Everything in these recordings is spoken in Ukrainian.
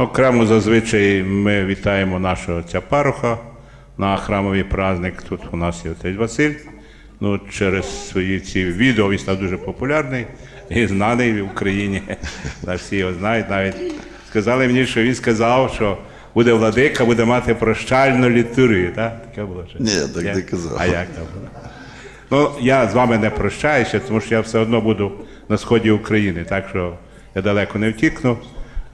Окремо зазвичай ми вітаємо нашого отця Паруха на храмовий праздник. Тут у нас є отець Василь. Ну, через свої ці відео він став дуже популярний і знаний в Україні. Всі його знають. Навіть сказали мені, що він сказав, що буде владика, буде мати прощальну літургію. Так? Таке було щось? Ні, так не казав. А як там було? Ну, я з вами не прощаюся, тому що я все одно буду на сході України, так що я далеко не втікну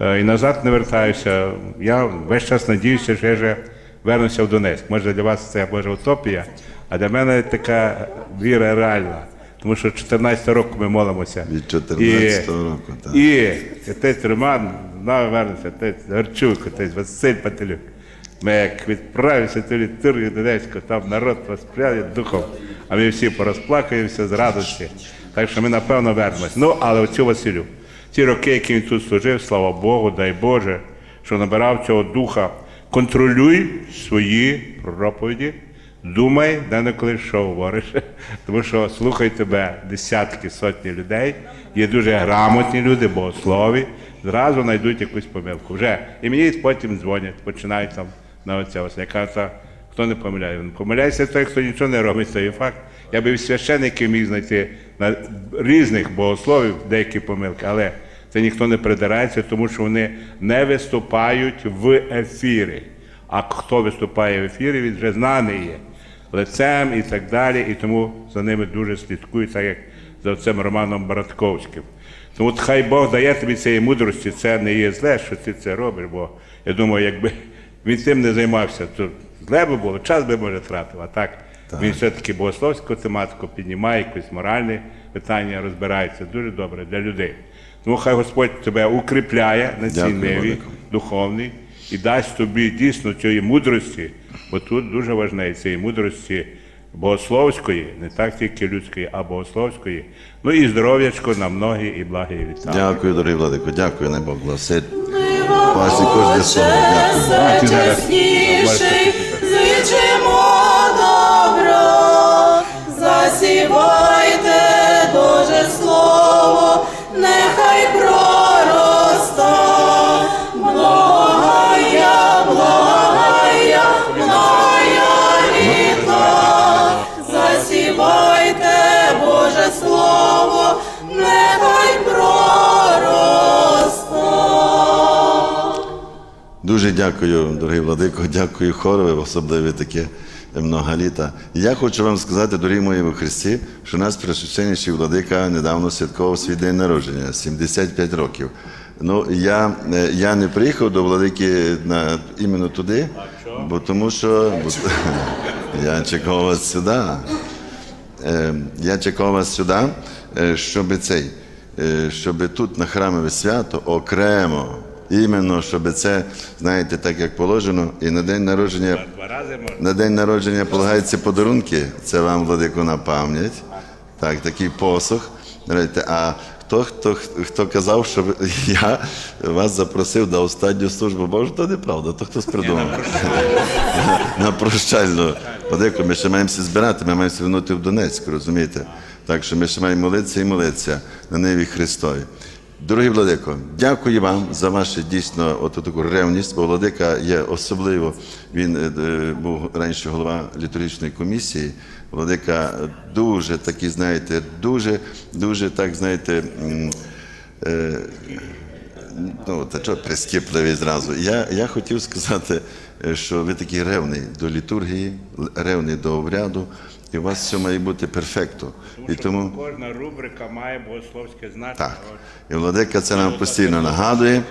і назад не вертаюся. Я весь час надіюся, що я вже вернуся в Донецьк. Може для вас це може утопія, а для мене така віра реальна. Тому що 14 року ми молимося. Від 14-го року, так. І отець Роман, знову вернеться, отець Гарчук, отець Василь Пателюк. Ми як відправимося ту літургію Донецьку, там народ воспряє духом, а ми всі порозплакаємося з радості. Так що ми напевно вернемось. Ну, але оцю Василю, ті роки, які він тут служив, слава Богу, дай Боже, що набирав цього духа, контролюй свої проповіді, думай, де не коли що говориш, тому що слухай тебе десятки, сотні людей, є дуже грамотні люди, богослові, зразу знайдуть якусь помилку. Вже і мені потім дзвонять, починають там на оця ось. Я кажу, «Та хто не помиляє? Він помиляється той, хто нічого не робить, це є факт. Я би священиків міг знайти на різних богословів деякі помилки, але це ніхто не придирається, тому що вони не виступають в ефірі. А хто виступає в ефірі, він вже знаний є лицем і так далі, і тому за ними дуже слідкують, так як за цим Романом Братковським. Тому от хай Бог дає тобі цієї мудрості, це не є зле, що ти це робиш, бо я думаю, якби він цим не займався, то зле би було, час би може тратив, а так, він все-таки богословську тематику піднімає, якось моральне питання розбирається дуже добре для людей. Тому хай Господь тебе укріпляє на цій Дякую, ниві духовній і дасть тобі дійсно цієї мудрості, бо тут дуже важливо цієї мудрості богословської, не так тільки людської, а богословської. Ну і здоров'ячко на многі і благі літа. Дякую, дорогий владико, дякую, не Бог благословить. Пасі кожне слово, дякую. Зараз Чесніший, добро, засівайте дякую, дорогий владико, дякую хорове, особливо таке много літа. Я хочу вам сказати, дорогі мої во Христі, що наш пресвященніший владика недавно святкував свій день народження, 75 років. Ну, я, е, я не приїхав до владики на, іменно туди, бо тому що бо, я чекав вас сюди. Е, Я чекав вас сюди, е, щоб цей, е, щоб тут на храмове свято окремо, іменно, щоб це, знаєте, так як положено, і на день народження. На день народження полагаються подарунки, це вам, Владико, на пам'ять. Так, такий посох. А хто, хто, хто казав, що я вас запросив до останню службу, боже, то неправда, то хтось придумав. На прощальну. Владико, ми ще маємося збирати, ми маємося вернути в Донецьк, розумієте? Так що ми ще маємо молитися і молитися на Ниві Христові. Дорогі Владико, дякую вам за вашу дійсно оту таку ревність, бо Владика є особливо. Він е, е, був раніше голова літургічної комісії. Владика дуже такий, знаєте, дуже, дуже так, знаєте. е, Ну, та що прискіпливий зразу. Я, я хотів сказати, е, що ви такий ревний до літургії, ревний до обряду, і у вас все має бути перфекто. І тому. Кожна рубрика має богословське значення. Так. І Владика це нам постійно нагадує.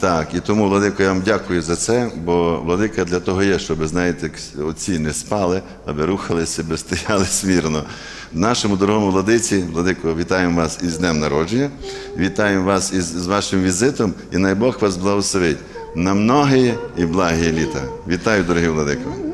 Так, і тому, Владико, я вам дякую за це, бо Владика для того є, щоб, знаєте, оці не спали, аби рухалися, аби стояли смірно. Нашому дорогому владиці, Владико, вітаємо вас із Днем народження, вітаємо вас із, з вашим візитом, і най Бог вас благословить на многі і благі літа. Вітаю, дорогі Владико.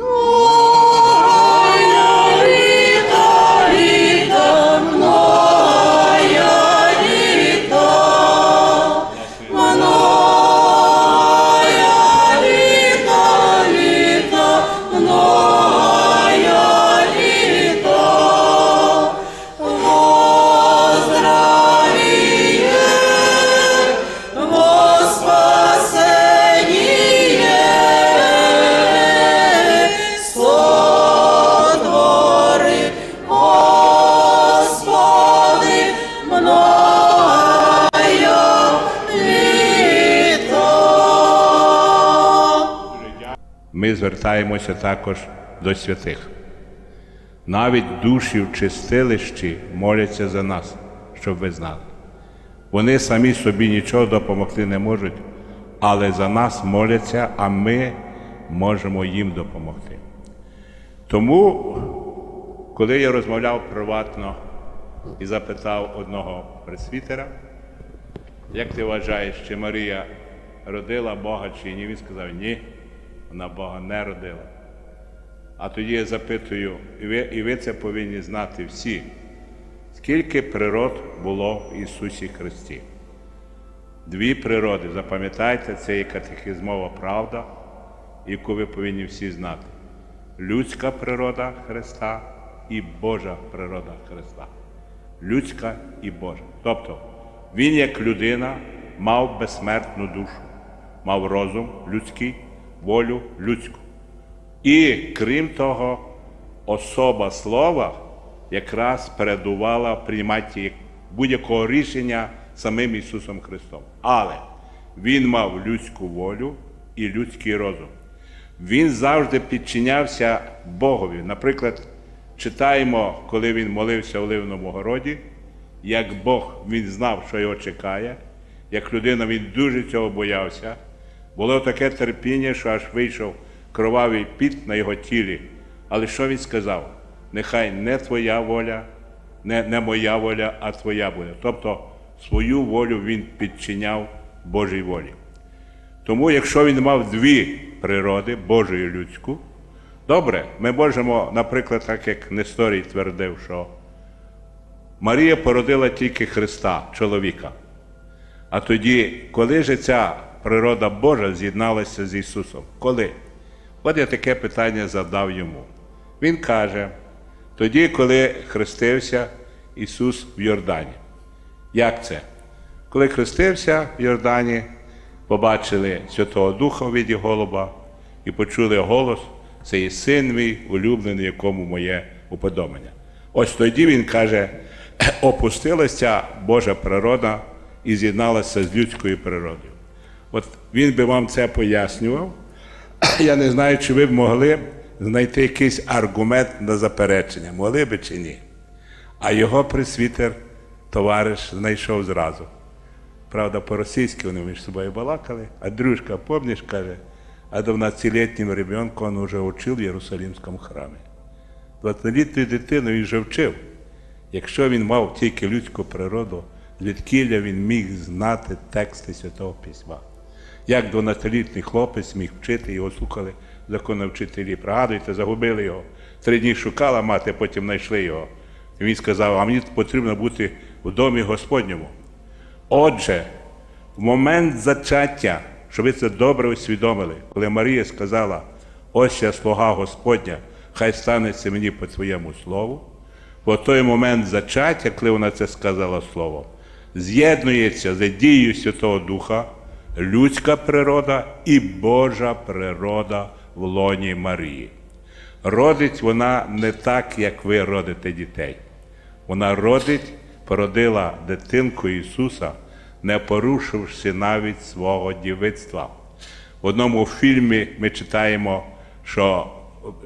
Звертаємося також до святих. Навіть душі в чистилищі моляться за нас, щоб ви знали. Вони самі собі нічого допомогти не можуть, але за нас моляться, а ми можемо їм допомогти. Тому, коли я розмовляв приватно і запитав одного пресвітера, як ти вважаєш, чи Марія родила Бога чи ні? Він сказав, ні, вона Бога не родила. А тоді я запитую, і ви, і ви це повинні знати всі, скільки природ було в Ісусі Христі? Дві природи, запам'ятайте, це є катехізмова правда, яку ви повинні всі знати. Людська природа Христа і Божа природа Христа. Людська і Божа. Тобто Він як людина мав безсмертну душу, мав розум людський, волю людську. І крім того, особа слова якраз передувала приймати будь-якого рішення самим Ісусом Христом. Але Він мав людську волю і людський розум. Він завжди підчинявся Богові. Наприклад, читаємо, коли він молився в Оливному городі, як Бог він знав, що його чекає, як людина він дуже цього боявся. Було таке терпіння, що аж вийшов кровавий піт на його тілі. Але що він сказав? Нехай не твоя воля, не, не моя воля, а твоя воля. Тобто свою волю він підчиняв Божій волі. Тому, якщо він мав дві природи, Божу і людську, добре, ми можемо, наприклад, так як Несторій твердив, що Марія породила тільки Христа, чоловіка. А тоді, коли ж ця природа Божа з'єдналася з Ісусом? Коли? От я таке питання задав йому. Він каже: тоді, коли хрестився Ісус в Йордані. Як це? Коли хрестився в Йордані, побачили Святого Духа в віді голуба і почули голос, це є син мій, улюблений, якому моє уподобання. Ось тоді він каже, опустилася Божа природа і з'єдналася з людською природою. От він би вам це пояснював. Я не знаю, чи ви б могли знайти якийсь аргумент на заперечення, могли би чи ні. А його присвітер товариш знайшов зразу. Правда, по-російськи вони між собою балакали, а дружка, помниш, каже, а 12-літнім ребенку він вже учив в Єрусалимському храмі. 20-літню дитину він вже вчив. Якщо він мав тільки людську природу, звідкіля він міг знати тексти Святого Письма. Як 12-літній хлопець міг вчити, його слухали законовчителі. Пригадуйте, загубили його. Три дні шукала мати, потім знайшли його. І він сказав, а мені потрібно бути в домі Господньому. Отже, в момент зачаття, щоб ви це добре усвідомили, коли Марія сказала, ось я слуга Господня, хай станеться мені по твоєму слову, в той момент зачаття, коли вона це сказала слово, з'єднується за дією Святого Духа людська природа і Божа природа в лоні Марії. Родить вона не так, як ви родите дітей. Вона родить, породила дитинку Ісуса, не порушивши навіть свого дівицтва. В одному фільмі ми читаємо, що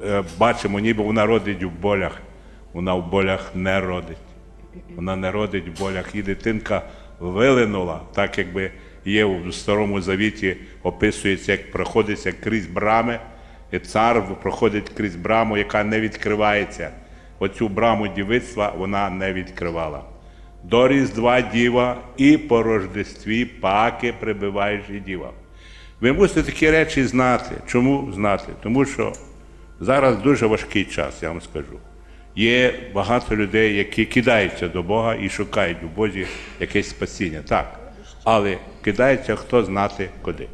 е, бачимо, ніби вона родить у болях. Вона в болях не родить. Вона не родить в болях. І дитинка вилинула, так якби є в Старому Завіті, описується, як проходиться крізь брами, і цар проходить крізь браму, яка не відкривається. Оцю браму дівицтва вона не відкривала. До Різдва діва і по Рождестві паки прибиваєш і діва. Ви мусите такі речі знати. Чому знати? Тому що зараз дуже важкий час, я вам скажу. Є багато людей, які кидаються до Бога і шукають у Бозі якесь спасіння. Так. Але кидається хто знати куди.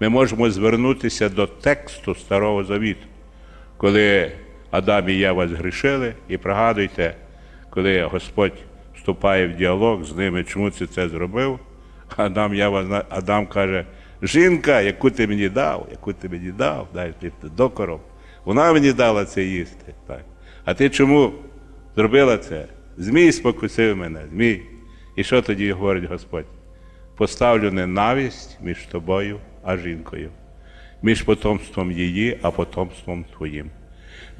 Ми можемо звернутися до тексту Старого Завіту, коли Адам і Єва згрішили, і пригадуйте, коли Господь вступає в діалог з ними, чому ти це зробив, Адам, Єва, Адам каже, жінка, яку ти мені дав, яку ти мені дав, дай докором, вона мені дала це їсти. Так. А ти чому зробила це? Змій спокусив мене, змій. І що тоді говорить Господь? Поставлю ненависть між тобою а жінкою. між потомством її, а потомством твоїм.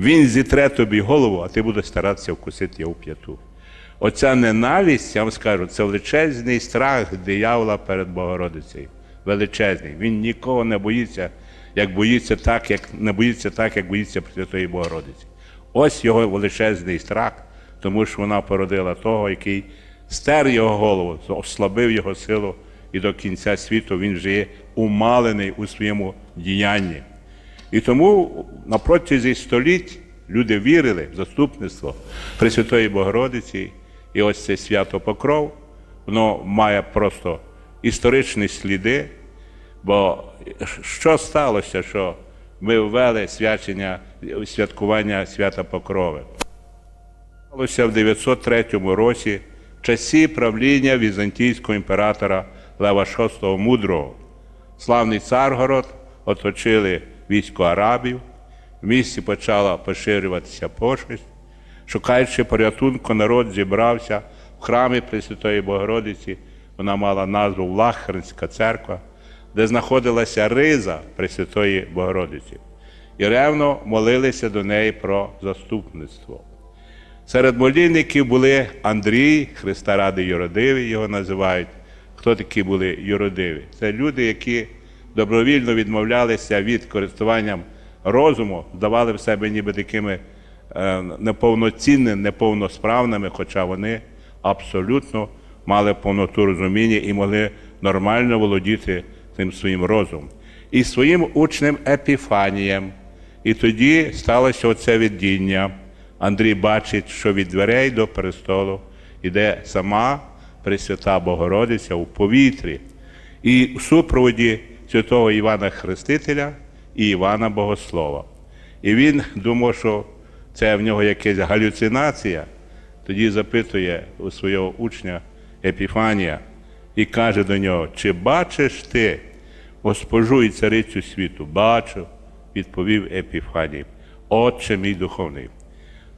Він зітре тобі голову, а ти будеш старатися вкусити його в п'яту. Оця ненависть, я вам скажу, це величезний страх диявола перед Богородицею. Величезний. Він нікого не боїться, як боїться так, як не боїться так, як боїться Пресвятої Богородиці. Ось його величезний страх, тому що вона породила того, який стер його голову, ослабив його силу, і до кінця світу він вже є умалений у своєму діянні. І тому на протязі століть люди вірили в заступництво Пресвятої Богородиці, і ось це свято Покров, воно має просто історичні сліди, бо що сталося, що ми ввели свячення, святкування свята Покрови? Сталося в 903 році часі правління візантійського імператора Лева VI Мудрого. Славний Царгород оточили військо арабів, в місті почала поширюватися пошесть. Шукаючи порятунку, народ зібрався в храмі Пресвятої Богородиці. Вона мала назву Влахернська церква, де знаходилася риза Пресвятої Богородиці. І ревно молилися до неї про заступництво. Серед молільників були Андрій, Христа Ради Юродивий, його називають. Хто такі були юродиві? Це люди, які добровільно відмовлялися від користування розуму, давали в себе ніби такими е, неповноцінними, неповносправними, хоча вони абсолютно мали повноту розуміння і могли нормально володіти цим своїм розумом. І своїм учнем Епіфанієм. І тоді сталося оце видіння. Андрій бачить, що від дверей до престолу йде сама Пресвята Богородиця у повітрі, і в супроводі святого Івана Хрестителя і Івана Богослова. І він думав, що це в нього якась галюцинація, тоді запитує у свого учня Епіфанія і каже до нього: Чи бачиш ти госпожу і царицю світу? Бачу, відповів Епіфаній, Отче мій духовний.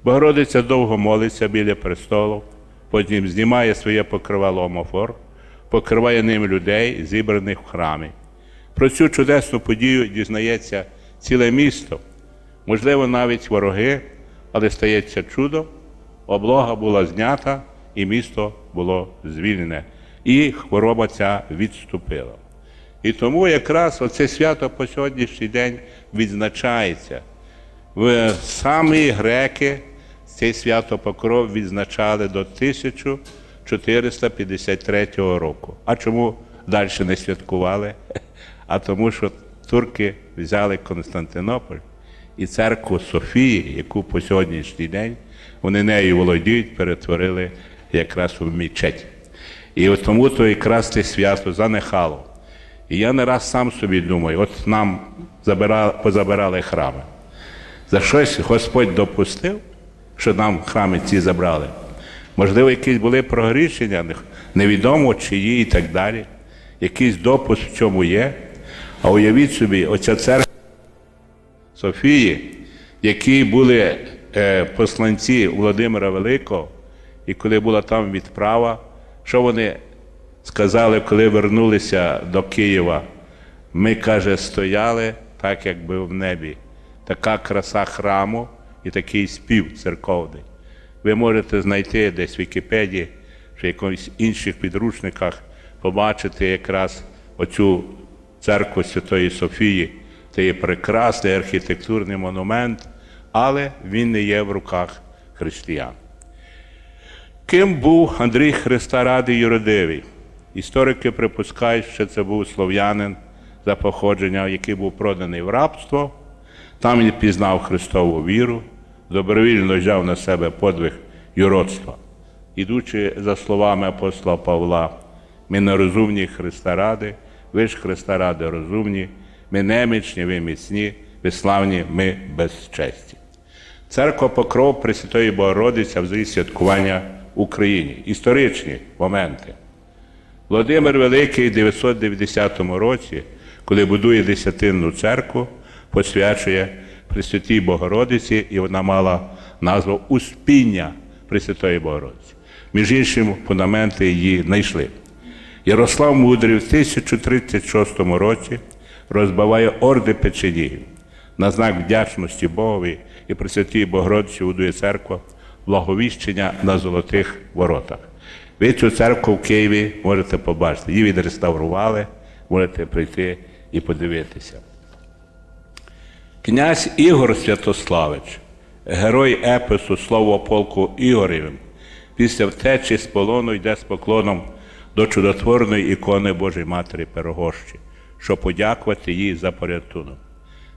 Богородиця довго молиться біля престолу, потім знімає своє покривало омофор, покриває ним людей, зібраних в храмі. Про цю чудесну подію дізнається ціле місто, можливо, навіть вороги, але стається чудо, облога була знята, і місто було звільнене, і хвороба ця відступила. І тому якраз оце свято по сьогоднішній день відзначається. В самі греки це свято Покров відзначали до 1453 року. А чому далі не святкували? А тому, що турки взяли Константинополь і церкву Софії, яку по сьогоднішній день вони нею володіють, перетворили якраз у мечеть. І от тому то якраз це свято занехало. І я не раз сам собі думаю, от нам забирали, позабирали храми. За щось Господь допустив, що нам храми ці забрали. Можливо, якісь були прогрішення, невідомо чиї і так далі. Якийсь допуск в чому є. А уявіть собі, оця церква Софії, які були е, посланці Володимира Великого, і коли була там відправа, що вони сказали, коли вернулися до Києва? Ми, каже, стояли так, якби в небі. Така краса храму і такий спів церковний. Ви можете знайти десь в Вікіпедії чи якомусь інших підручниках, побачити якраз оцю церкву Святої Софії. Це є прекрасний архітектурний монумент, але він не є в руках християн. Ким був Андрій Христа Радий Юродивий? Історики припускають, що це був слов'янин за походження, який був проданий в рабство. Там він пізнав Христову віру, добровільно взяв на себе подвиг юродства. Ідучи за словами апостола Павла, ми нерозумні Христа ради, ви ж Христа ради розумні, ми немічні, ви міцні, ви славні, ми безчесті. Церква Покров Пресвятої Богородиця взагалі святкування в Україні. Історичні моменти. Володимир Великий в 990 році, коли будує десятинну церкву, посвячує Пресвятій Богородиці, і вона мала назву Успіння Пресвятої Богородиці. Між іншим, фундаменти її знайшли. Ярослав Мудрий в 1036 році розбиває орди печенігів. На знак вдячності Богові і Пресвятій Богородиці будує церква благовіщення на золотих воротах. Ви цю церкву в Києві можете побачити. Її відреставрували, можете прийти і подивитися. Князь Ігор Святославич, герой епису Слово полку Ігоревим, після втечі з полону йде з поклоном до чудотворної ікони Божої Матері Пирогощі, щоб подякувати їй за порятунок.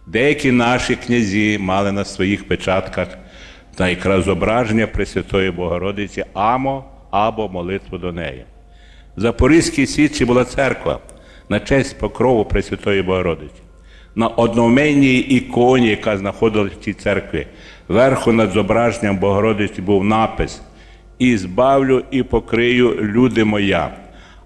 Деякі наші князі мали на своїх печатках та якраз зображення Пресвятої Богородиці Амо або молитву до неї. В Запорізькій Січі була церква на честь покрову Пресвятої Богородиці. На одноіменній іконі, яка знаходилась в цій церкві, верху над зображенням Богородиці був напис І збавлю і покрию люди моя.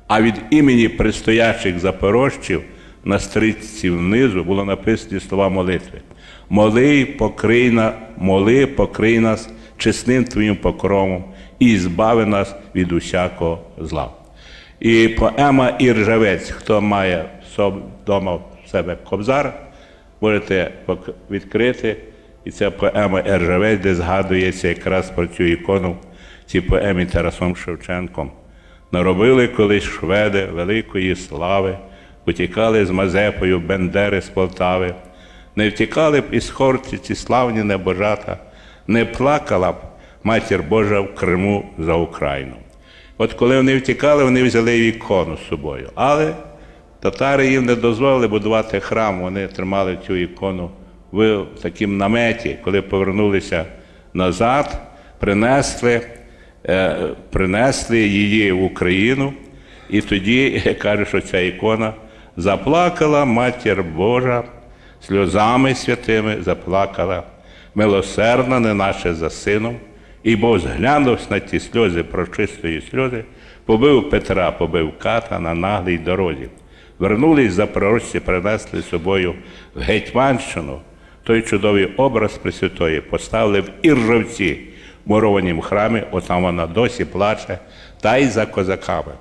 А від імені предстоячих запорожців на стрічці внизу було написані слова молитви. Моли, покрий на, моли, покрий нас чесним твоїм покровом і збави нас від усякого зла. І поема Іржавець, хто має вдома себе кобзар, можете відкрити. І це поема Іржавець, де згадується якраз про цю ікону в цій поемі Тарасом Шевченком. Наробили колись шведи великої слави, утікали з Мазепою Бендери з Полтави, не втікали б із Хорці ці славні небожата, не плакала б матір Божа в Криму за Україну. От коли вони втікали, вони взяли ікону з собою. Але татари їм не дозволили будувати храм, вони тримали цю ікону в такому наметі, коли повернулися назад, принесли, е, принесли її в Україну, і тоді каже, що ця ікона заплакала Матір Божа сльозами святими заплакала, милосердна не наше за сином, і Бог зглянувся на ті сльози прочистої сльози, побив Петра, побив ката на наглій дорозі. Вернулись запорожці, принесли з собою в Гетьманщину той чудовий образ Пресвятої, поставили в Іржавці, мурованім храмі, отам вона досі плаче, та й за козаками.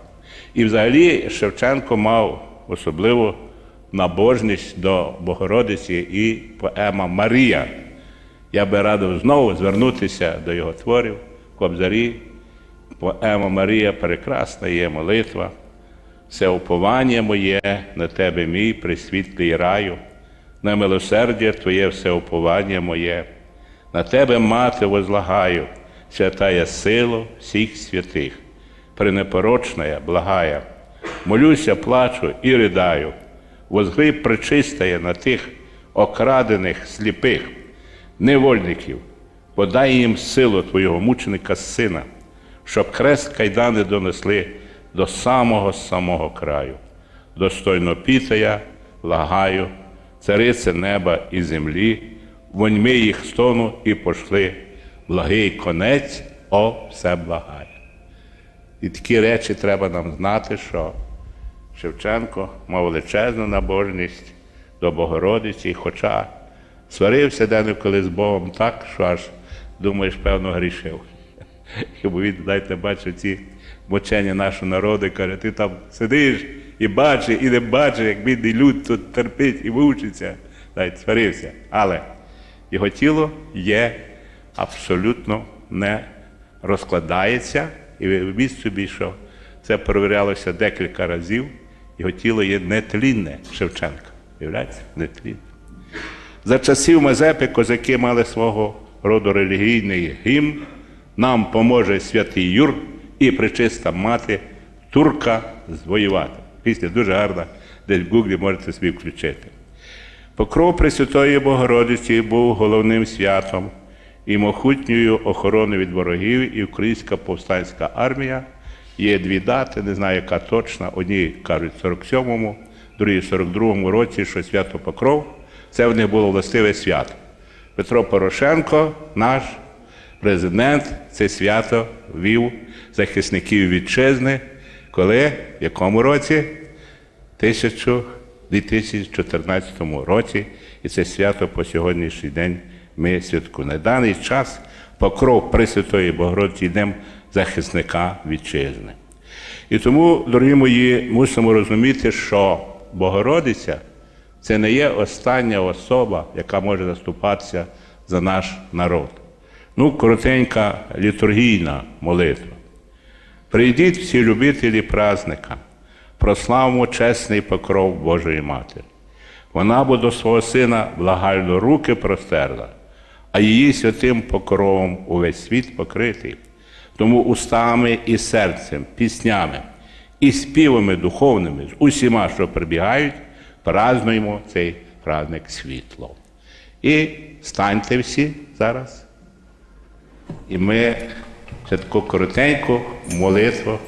І взагалі Шевченко мав особливу набожність до Богородиці і поема Марія. Я би радив знову звернутися до його творів, Кобзарі. Поема Марія прекрасна є молитва. Все уповання моє на тебе, мій присвітлий раю, на милосердя Твоє все уповання моє, на тебе, мати, возлагаю, святая сила всіх святих, пренепорочная, благая. Молюся, плачу і ридаю, возгри причистає на тих окрадених сліпих, невольників, подай їм силу Твого мученика сина, щоб хрест кайдани донесли до самого самого краю. Достойно пітая, лагаю, царице неба і землі, воньми їх стону і пошли, благий конець, о, все благає. І такі речі треба нам знати, що Шевченко мав величезну набожність до Богородиці, хоча сварився денеколи з Богом так, що аж думаєш, певно, грішив. Бо він, знаєте, бачив ці мучення нашого народу, каже, ти там сидиш і бачиш, і не бачиш, як бідний люд тут терпить і мучиться. Знаєте, сварився. Але його тіло є абсолютно не розкладається, і ви собі, що це перевірялося декілька разів. Його тіло є нетлінне Шевченка. Уявляєте? Нетлінне. За часів Мазепи козаки мали свого роду релігійний гімн. Нам поможе святий Юр і причиста мати турка звоювати. Пісня дуже гарна, десь в Гуглі можете собі включити. Покров Пресвятої Богородиці був головним святом і могутньою охороною від ворогів, і українська повстанська армія. Є дві дати, не знаю, яка точна. Одні кажуть в 47-му, другі в 42-му році, що свято Покров. Це в них було властиве свято. Петро Порошенко, наш президент, це свято вів захисників вітчизни, коли в якому році? 2014 році, і це свято по сьогоднішній день ми святкуємо. На даний час покров Пресвятої Богородиці йдемо захисника вітчизни. І тому, дорогі мої, мусимо розуміти, що Богородиця це не є остання особа, яка може заступатися за наш народ. Ну, коротенька літургійна молитва. Прийдіть всі любителі празника, прославимо чесний покров Божої Матері. Вона бо до свого сина благально руки простерла, а її святим покровом увесь світ покритий. Тому устами і серцем, піснями і співами духовними з усіма, що прибігають, празнуємо цей праздник світло. І станьте всі зараз. І ми ще таку коротеньку молитву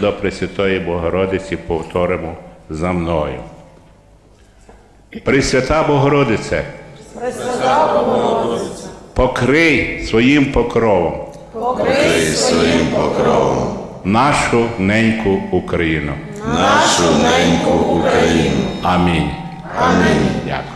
до Пресвятої Богородиці повторимо за мною. Пресвята Богородице, покрий своїм покровом Покрий своїм покровом нашу неньку Україну. нашу неньку Україну. Амінь. Амінь. Дякую.